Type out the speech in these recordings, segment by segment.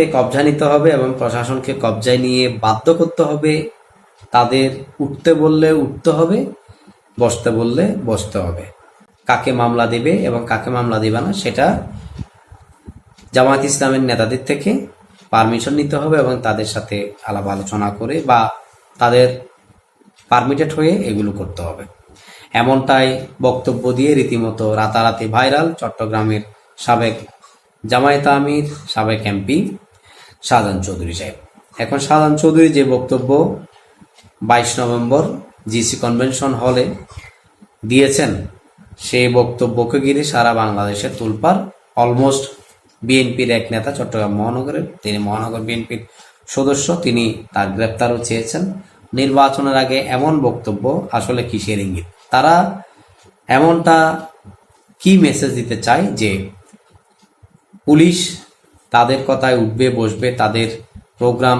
কবজা নিতে হবে এবং প্রশাসনকে কবজায় নিয়ে বাধ্য করতে হবে, তাদের উঠতে বললে উঠতে হবে, বসতে বললে বসতে হবে। কাকে মামলা দিবে এবং কাকে মামলা দিবে না, সেটা জামায়াত ইসলামের নেতাদের থেকে পারমিশন নিতে হবে এবং তাদের সাথে আলাপ আলোচনা করে বা তাদের পারমিটেড হয়ে এগুলো করতে হবে। এমনটাই বক্তব্য দিয়ে রীতিমতো রাতারাতি ভাইরাল চট্টগ্রামের সাবেক জামায়াত আমির, সাবেক এমপি শাহজাহান চৌধুরী সাহেব। এখন শাহজাহান চৌধুরী যে বক্তব্য, বাইশ নভেম্বর জিসি কনভেনশন হলে দিয়েছেন, সেই বক্তব্যকে ঘিরে সারা বাংলাদেশে তুলপার অলমোস্ট বিএনপির এক নেতা চট্টগ্রাম মহানগরের, তিনি মহানগর বিএনপির সদস্য, তিনি তার গ্রেপ্তারও চেয়েছেন। নির্বাচনের আগে এমন বক্তব্য আসলে কিসের ইঙ্গিত? তারা এমনটা কি মেসেজ দিতে চায় যে, পুলিশ তাদের কথায় উঠবে, বসবে, তাদের প্রোগ্রাম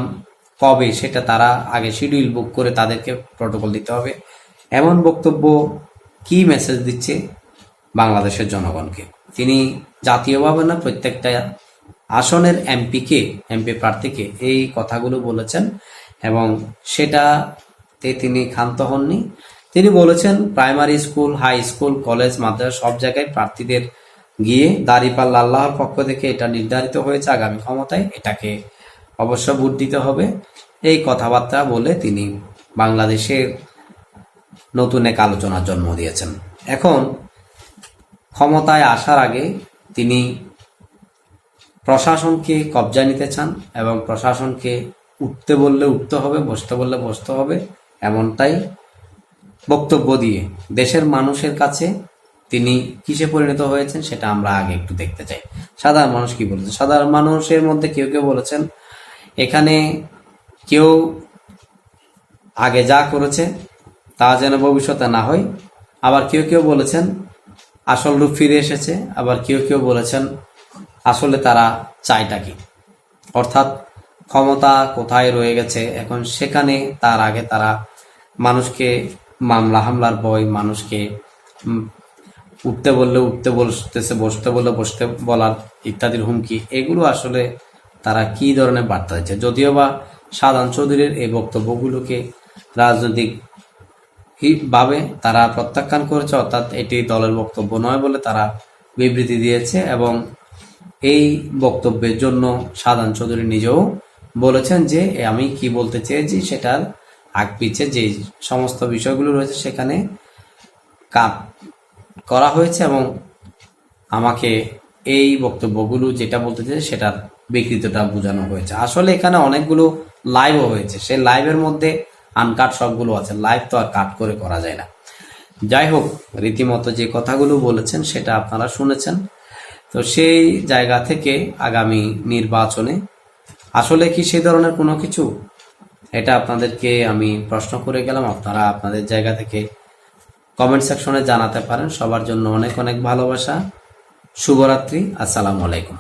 কবে সেটা তারা আগে শিডিউল বুক করে তাদেরকে প্রটোকল দিতে হবে। এমন বক্তব্য কি মেসেজ দিচ্ছে বাংলাদেশের জনগণকে? তিনি জাতীয়ভাবে না, প্রত্যেকটা আসনের এমপিকে, এমপি প্রার্থীকে এই কথাগুলো বলেছেন এবং সেটাতে তিনি ক্ষান্ত হননি। তিনি বলেছেন primary school high school college মাদ্রাসা সব জায়গায় প্রার্থীদের গিয়ে দাঁড়িপাল্লা আল্লাহর পক্ষ থেকে এটা নির্ধারিত হয়েছে আগামী ক্ষমতায়। এটাকে অবশ্য ভোট দিতে হবে। এই কথাবার্তা বলে তিনি বাংলাদেশের নতুন এক আলোচনার জন্ম দিয়েছেন। এখন ক্ষমতায় আসার আগে তিনি প্রশাসনকে কবজা নিতে চান এবং প্রশাসনকে উঠতে বললে উঠতে হবে, বসতে বললে বসতে হবে, এমনটাই বক্তব্য দিয়ে দেশের মানুষের কাছে তিনি কিসে পরিণত হয়েছেন সেটা আমরা আগে একটু দেখতে চাই। সাধারণ মানুষ কি বলেছে? সাধারণ মানুষের মধ্যে কেউ কেউ বলেছেন, এখানে কেউ আগে যা করেছে তা যেন ভবিষ্যতে না হয়। আবার কেউ কেউ বলেছেন, আসল রূপ ফিরে এসেছে। আবার কেউ কেউ বলেছেন, আসলে তারা চায়টা কি? অর্থাৎ ক্ষমতা কোথায় রয়ে গেছে? এখন সেখানে তার আগে তারা মানুষকে মামলা, হামলার ভয়, মানুষকে উঠতে বললে উঠতে বসতেছে, বসতে বললে বসতে বলার ইত্যাদির হুমকি, এগুলো আসলে তারা কি ধরনের বার্তা দিচ্ছে? যদিও বা সাধারণ চৌধুরীর এই বক্তব্যগুলোকে রাজনৈতিক ভাবে তারা প্রত্যাখ্যান করেছে, অর্থাৎ এটি দলের বক্তব্য নয় বলে তারা বিবৃতি দিয়েছে এবং এই বক্তব্যের জন্য সাধারণ চৌধুরী নিজেও বলেছেন যে, আমি কি বলতে চেয়েছি সেটার আগ পিছে যে সমস্ত বিষয়গুলো রয়েছে সেখানে কাট করা হয়েছে এবং আমাকে এই বক্তব্যগুলো যেটা বলতে চেয়েছে সেটার বিকৃতটা বোঝানো হয়েছে। আসলে এখানে অনেকগুলো লাইভও হয়েছে। সেই লাইভের মধ্যে আনকাট সবগুলো আছে। লাইভ তো আর কাট করে করা যায় না। যাই হোক, রীতিমতো যে কথাগুলো বলেছেন সেটা আপনারা শুনেছেন। তো সেই জায়গা থেকে আগামী নির্বাচনে আসলে কি সেই ধরনের কোনো কিছু? এটা আপনাদেরকে আমি প্রশ্ন করে গেলাম। আপনারা আপনাদের জায়গা থেকে কমেন্ট সেকশনে জানাতে পারেন। সবার জন্য অনেক অনেক ভালোবাসা। শুভরাত্রি। আসসালামু আলাইকুম।